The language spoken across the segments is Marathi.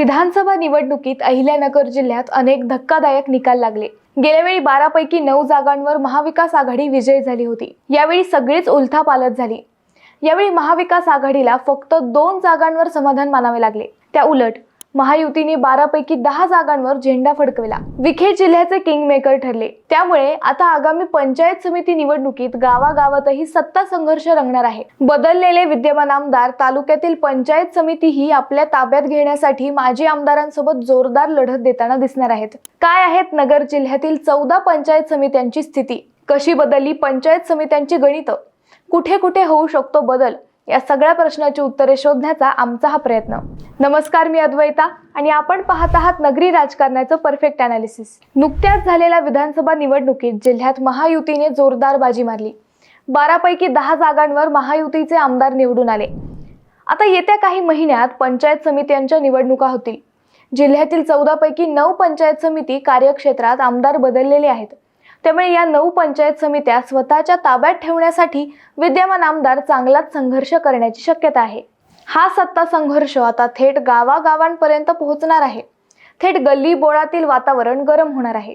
विधानसभा निवडणुकीत अहिल्यानगर जिल्ह्यात अनेक धक्कादायक निकाल लागले. गेल्या वेळी बारापैकी नऊ जागांवर महाविकास आघाडी विजयी झाली होती. यावेळी सगळीच उलथापालत झाली. यावेळी महाविकास आघाडीला फक्त दोन जागांवर समाधान मानावे लागले. त्या उलट महायुतीने बारापैकी दहा जागांवर झेंडा फडकविला. विखे जिल्ह्याचे किंगमेकर ठरले. त्यामुळे आता आगामी पंचायत समिती निवडणुकीत गावागावातही सत्ता संघर्ष रंगणार आहे. बदललेले विद्यमान आमदार तालुक्यातील पंचायत समितीही आपल्या ताब्यात घेण्यासाठी माजी आमदारांसोबत जोरदार लढत देताना दिसणार आहेत. काय आहेत नगर जिल्ह्यातील चौदा पंचायत समित्यांची स्थिती? कशी बदलली पंचायत समित्यांची गणितं? कुठे कुठे होऊ शकतो बदल? या सगळ्या प्रश्नाची उत्तरे शोधण्याचा आमचा हा प्रयत्न. नमस्कार मी अद्वैता आणि आपण पाहत आहात नगरी राजकारणाचं परफेक्ट अनालिसिस नुकत्याच झालेल्या विधानसभा निवडणुकीत जिल्ह्यात महायुतीने जोरदार बाजी मारली. बारापैकी दहा जागांवर महायुतीचे आमदार निवडून आले. आता येत्या काही महिन्यात पंचायत समित्यांच्या निवडणुका होतील. जिल्ह्यातील चौदापैकी नऊ पंचायत समिती कार्यक्षेत्रात आमदार बदललेले आहेत. त्यामुळे या नऊ पंचायत समित्या स्वतःच्या ताब्यात ठेवण्यासाठी विद्यमान आमदार चांगलाच संघर्ष करण्याची शक्यता आहे. हा सत्ता संघर्ष आता थेट गावागावांपर्यंत पोहोचणार आहे. थेट गल्ली बोळातील वातावरण गरम होणार आहे.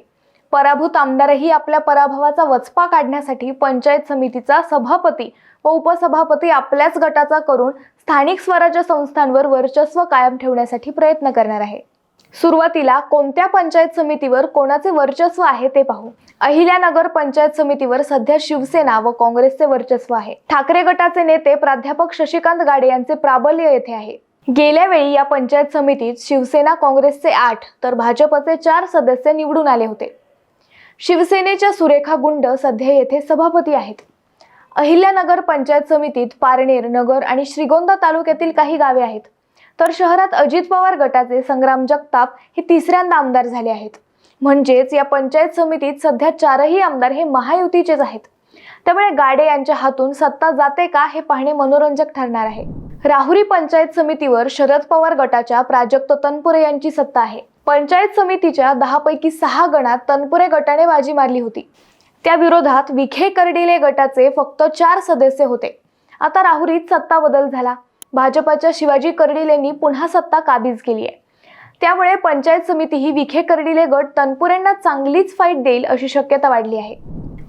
पराभूत आमदारही आपल्या पराभवाचा वचपा काढण्यासाठी पंचायत समितीचा सभापती व उपसभापती आपल्याच गटाचा करून स्थानिक स्वराज्य संस्थांवर वर्चस्व कायम ठेवण्यासाठी प्रयत्न करणार आहे. सुरुवातीला कोणत्या पंचायत समितीवर कोणाचे वर्चस्व आहे ते पाहू. अहिल्यानगर पंचायत समितीवर सध्या शिवसेना व काँग्रेसचे वर्चस्व आहे. ठाकरे गटाचे नेते प्राध्यापक शशिकांत गाडे यांचे प्राबल्य येथे आहे. गेल्या वेळी या पंचायत समितीत शिवसेना काँग्रेसचे आठ तर भाजपचे चार सदस्य निवडून आले होते. शिवसेनेच्या सुरेखा गुंड सध्या येथे सभापती आहेत. अहिल्यानगर पंचायत समितीत पारनेर नगर आणि श्रीगोंदा तालुक्यातील काही गावे आहेत. तर शहरात अजित पवार गटाचे संग्राम जगताप हे तिसऱ्यांदा आमदार झाले आहेत. म्हणजेच या पंचायत समितीत सध्या चारही आमदार हे महायुतीचेच आहेत. त्यामुळे गाडे यांच्या हातून सत्ता जाते का हे पाहणे मनोरंजक ठरणार आहे. राहुरी पंचायत समितीवर शरद पवार गटाच्या प्राजक्त तनपुरे यांची सत्ता आहे. पंचायत समितीच्या दहा पैकी सहा गणात तनपुरे गटाने बाजी मारली होती. त्या विरोधात विखे कर्डिले गटाचे फक्त चार सदस्य होते. आता राहुरीत सत्ता बदल झाला. भाजपाच्या शिवाजी कर्डिलेंनी पुन्हा सत्ता काबीज केली आहे. त्यामुळे पंचायत समिती ही विखे कर्डिले गट तनपुरेंना चांगलीच फाईट देईल अशी शक्यता वाढली आहे.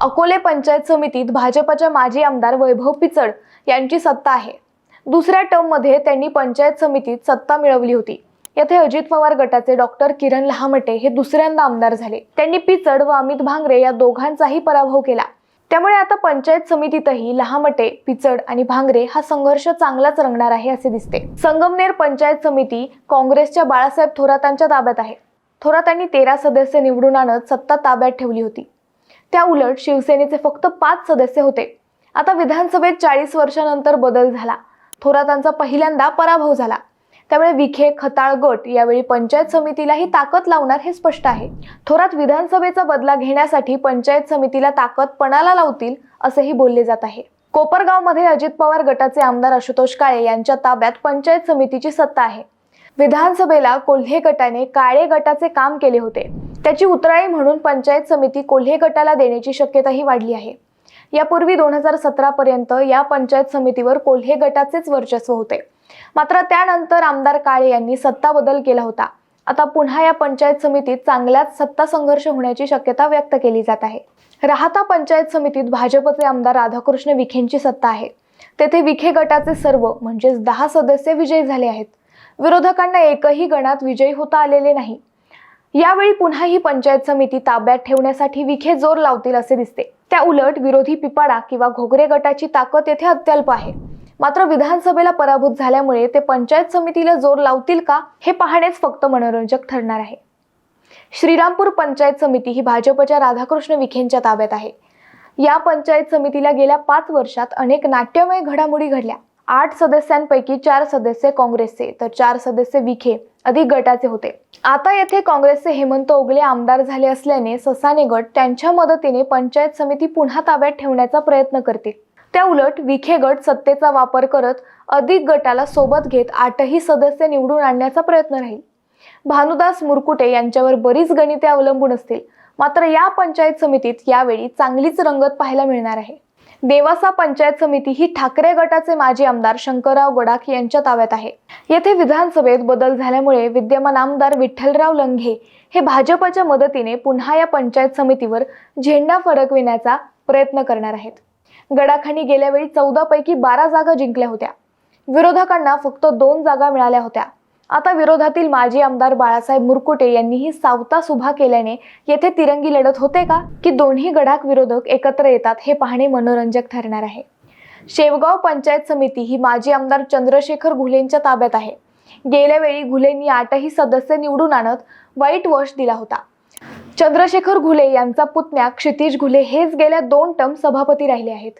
अकोले पंचायत समितीत भाजपच्या माजी आमदार वैभव पिचड यांची सत्ता आहे. दुसऱ्या टर्ममध्ये त्यांनी पंचायत समितीत सत्ता मिळवली होती. येथे अजित पवार गटाचे डॉक्टर किरण लहामटे हे दुसऱ्यांदा आमदार झाले. त्यांनी पिचड व अमित भांगरे या दोघांचाही पराभव केला. त्यामुळे आता पंचायत समितीतही लहामटे पिचड आणि भांगरे हा संघर्ष चांगलाच रंगणार आहे असे दिसते. संगमनेर पंचायत समिती काँग्रेसच्या बाळासाहेब थोरातांच्या ताब्यात आहे. थोरातांनी तेरा सदस्य निवडून आणत सत्ता ताब्यात ठेवली होती. त्या उलट शिवसेनेचे फक्त पाच सदस्य होते. आता विधानसभेत चाळीस वर्षानंतर बदल झाला. थोरातांचा पहिल्यांदा पराभव झाला. त्यामुळे विखे खताळ गट यावेळी पंचायत समितीलाही ताकद लावणार हे स्पष्ट आहे. थोरात विधानसभेचा बदला घेण्यासाठी पंचायत समितीला ताकद पणाला लावतील असेही बोलले जात आहे. कोपरगावमध्ये अजित पवार गटाचे आमदार आशुतोष काळे यांच्या ताब्यात पंचायत समितीची सत्ता आहे. विधानसभेला कोल्हे गटाने काळे गटाचे काम केले होते. त्याची उतराळी म्हणून पंचायत समिती कोल्हे गटाला देण्याची शक्यताही वाढली आहे. यापूर्वी दोन हजार सतरापर्यंत या पंचायत समितीवर कोल्हे गटाचेच वर्चस्व होते. मात्र त्यानंतर आमदार काळे यांनी सत्ता बदल केला होता. आता पुन्हा या पंचायत समितीत चांगल्याच सत्ता संघर्ष होण्याची शक्यता व्यक्त केली जात आहे. राहता पंचायत समितीत भाजपचे आमदार राधाकृष्ण विखेंची सत्ता आहे. तेथे विखे गटाचे सर्व म्हणजेच दहा सदस्य विजयी झाले आहेत. विरोधकांना एकही गणात विजयी होता आलेले नाही. यावेळी पुन्हा ही पंचायत समिती ताब्यात ठेवण्यासाठी विखे जोर लावतील असे दिसते. त्या उलट विरोधी पिपाडा किंवा घोगरे गटाची ताकद येथे अत्यल्प आहे. मात्र विधानसभेला पराभूत झाल्यामुळे ते पंचायत समितीला जोर लावतील का हे पाहणेच फक्त मनोरंजक ठरणार आहे. श्रीरामपूर पंचायत समिती ही भाजपच्या राधाकृष्ण विखेंच्या ताब्यात आहे. या पंचायत समितीला गेल्या पाच वर्षात अनेक नाट्यमय घडामोडी घडल्या. आठ सदस्यांपैकी चार सदस्य काँग्रेसचे तर चार सदस्य विखे अधिक गटाचे होते. आता येथे काँग्रेसचे हेमंत ओगले आमदार झाले असल्याने ससाने गट त्यांच्या मदतीने पंचायत समिती पुन्हा ताब्यात ठेवण्याचा प्रयत्न करतील. त्या उलट विखे गट सत्तेचा वापर करत अधिक गटाला सोबत घेत आठही सदस्य निवडून आणण्याचा प्रयत्न राहील. भानुदास मुरकुटे यांच्यावर बरीच गणिते अवलंबून असतील. मात्र या पंचायत समितीत यावेळी चांगलीच रंगत पाहायला मिळणार आहे. देवासा पंचायत समिती ही ठाकरे गटाचे माजी आमदार शंकरराव गडाख यांच्या ताब्यात आहे. येथे विधानसभेत बदल झाल्यामुळे विद्यमान आमदार विठ्ठलराव लंघे हे भाजपच्या मदतीने पुन्हा या पंचायत समितीवर झेंडा फडकविण्याचा प्रयत्न करणार आहेत. गडाखांनी गेल्या वेळी चौदा पैकी बारा जागा जिंकल्या होत्या. विरोधकांना फक्त दोन जागा मिळाल्या होत्या. आता विरोधातील माजी आमदार बाळासाहेब मुरकुटे यांनीही सावता सुभा केल्याने येथे तिरंगी लढत होते का? की दोन्ही गडाख विरोधक एकत्र येतात हे पाहणे मनोरंजक ठरणार आहे. शेवगाव पंचायत समिती ही माजी आमदार चंद्रशेखर घुलेंच्या ताब्यात आहे. गेल्या वेळी घुलेंनी आठही सदस्य निवडून आणत वाईट वॉश दिला होता. चंद्रशेखर घुले यांचा पुतण्या क्षितिज घुले हेच गेल्या दोन टर्म सभापती राहिले आहेत.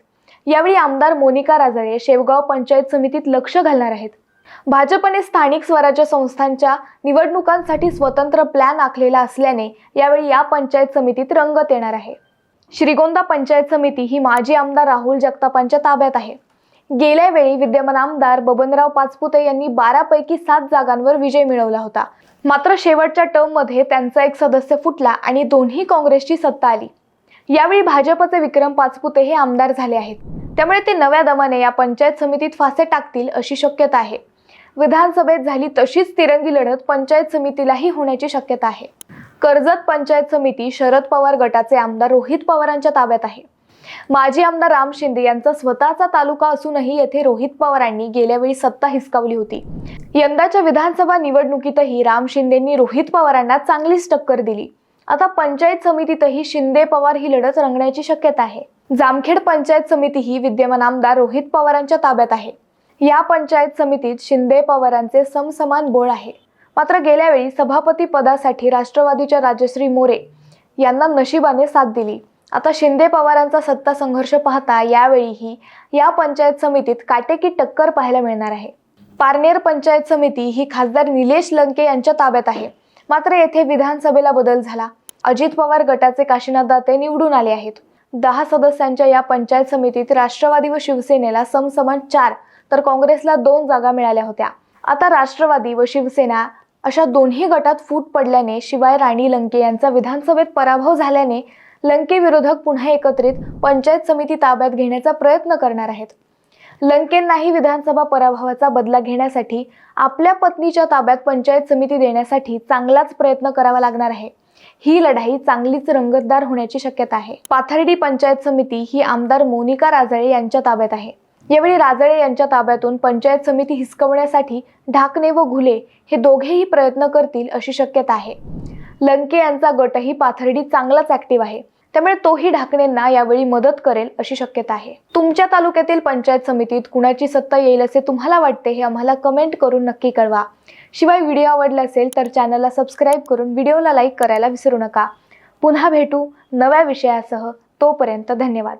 यावेळी आमदार मोनिका राजळे शेवगाव पंचायत समितीत लक्ष घालणार आहेत. भाजपने स्थानिक स्वराज्य संस्थांच्या निवडणुकांसाठी स्वतंत्र प्लॅन आखलेला असल्याने यावेळी या पंचायत समितीत रंगत येणार आहे. श्रीगोंदा पंचायत समिती ही माजी आमदार राहुल जगतापांच्या ताब्यात आहे. गेल्या वेळी विद्यमान आमदार बबनराव पाचपुते यांनी बारापैकी सात जागांवर विजय मिळवला होता. मात्र शेवटच्या टर्ममध्ये त्यांचा एक सदस्य फुटला आणि दोन्ही काँग्रेसची सत्ता आली. यावेळी भाजपचे विक्रम पाचपुते हे आमदार झाले आहेत. त्यामुळे ते नव्या दमाने या पंचायत समितीत फासे टाकतील अशी शक्यता आहे. विधानसभेत झाली तशीच तिरंगी लढत पंचायत समितीलाही होण्याची शक्यता आहे. कर्जत पंचायत समिती शरद पवार गटाचे आमदार रोहित पवारांच्या ताब्यात आहे. माजी आमदार राम शिंदे यांचा स्वतःचा तालुका असूनही येथे रोहित पवारांनी गेल्यावेळी सत्ता हिसकावली होती. यंदाच्या विधानसभा निवडणुकीतही राम शिंदेंनी रोहित पवारांना चांगलीच टक्कर दिली. आता पंचायत समितीतही शिंदे पवार ही लढत रंगण्याची शक्यता आहे. जामखेड पंचायत समिती ही विद्यमान आमदार रोहित पवारांच्या ताब्यात आहे. या पंचायत समितीत शिंदे पवारांचे समसमान बोळ आहे. मात्र गेल्यावेळी सभापती पदासाठी राष्ट्रवादीच्या राजश्री मोरे यांना नशिबाने साथ दिली. आता शिंदे पवारांचा सत्ता संघर्ष पाहता यावेळीही या पंचायत समितीत काटेकी टक्कर पाहायला मिळणार आहे. पारनेर पंचायत समिती ही खासदार निलेश लंके यांच्या ताब्यात आहे. मात्र येथे विधानसभेला बदल झाला. अजित पवार गटाचे काशीनाथ दाते निवडून आले आहेत. दहा सदस्यांच्या या पंचायत समितीत राष्ट्रवादी व शिवसेनेला समसमान चार तर काँग्रेसला दोन जागा मिळाल्या होत्या. आता राष्ट्रवादी व शिवसेना अशा दोन्ही गटात फूट पडल्याने शिवाय राणी लंके यांचा विधानसभेत पराभव झाल्याने लंकेविरोधक पुन्हा एकत्रित पंचायत समिती ताब्यात घेण्याचा प्रयत्न करणार आहेत. लंकेंनाही विधानसभा पराभवाचा बदला घेण्यासाठी आपल्या पत्नीच्या ताब्यात पंचायत समिती देण्यासाठी चांगलाच प्रयत्न करावा लागणार आहे. ही लढाई चांगलीच रंगतदार होण्याची शक्यता आहे. पाथर्डी पंचायत समिती ही आमदार मोनिका राजळे यांच्या ताब्यात आहे. यावेळी राजळे यांच्या ताब्यातून पंचायत समिती हिसकवण्यासाठी ढाकणे व घुले हे दोघेही प्रयत्न करतील अशी शक्यता आहे. लंके यांचा गटही पाथर्डी चांगलाच ऍक्टिव्ह आहे. त्यामुळे तोही ढाकणेंना यावेळी मदत करेल अशी शक्यता आहे. तुमच्या तालुक्यातील पंचायत समितीत कुणाची सत्ता येईल असे तुम्हाला वाटते हे आम्हाला कमेंट करून नक्की कळवा. शिवाय व्हिडिओ आवडला असेल तर चॅनलला सबस्क्राईब करून व्हिडिओला लाईक करायला विसरू नका. पुन्हा भेटू नव्या विषयासह. तोपर्यंत धन्यवाद.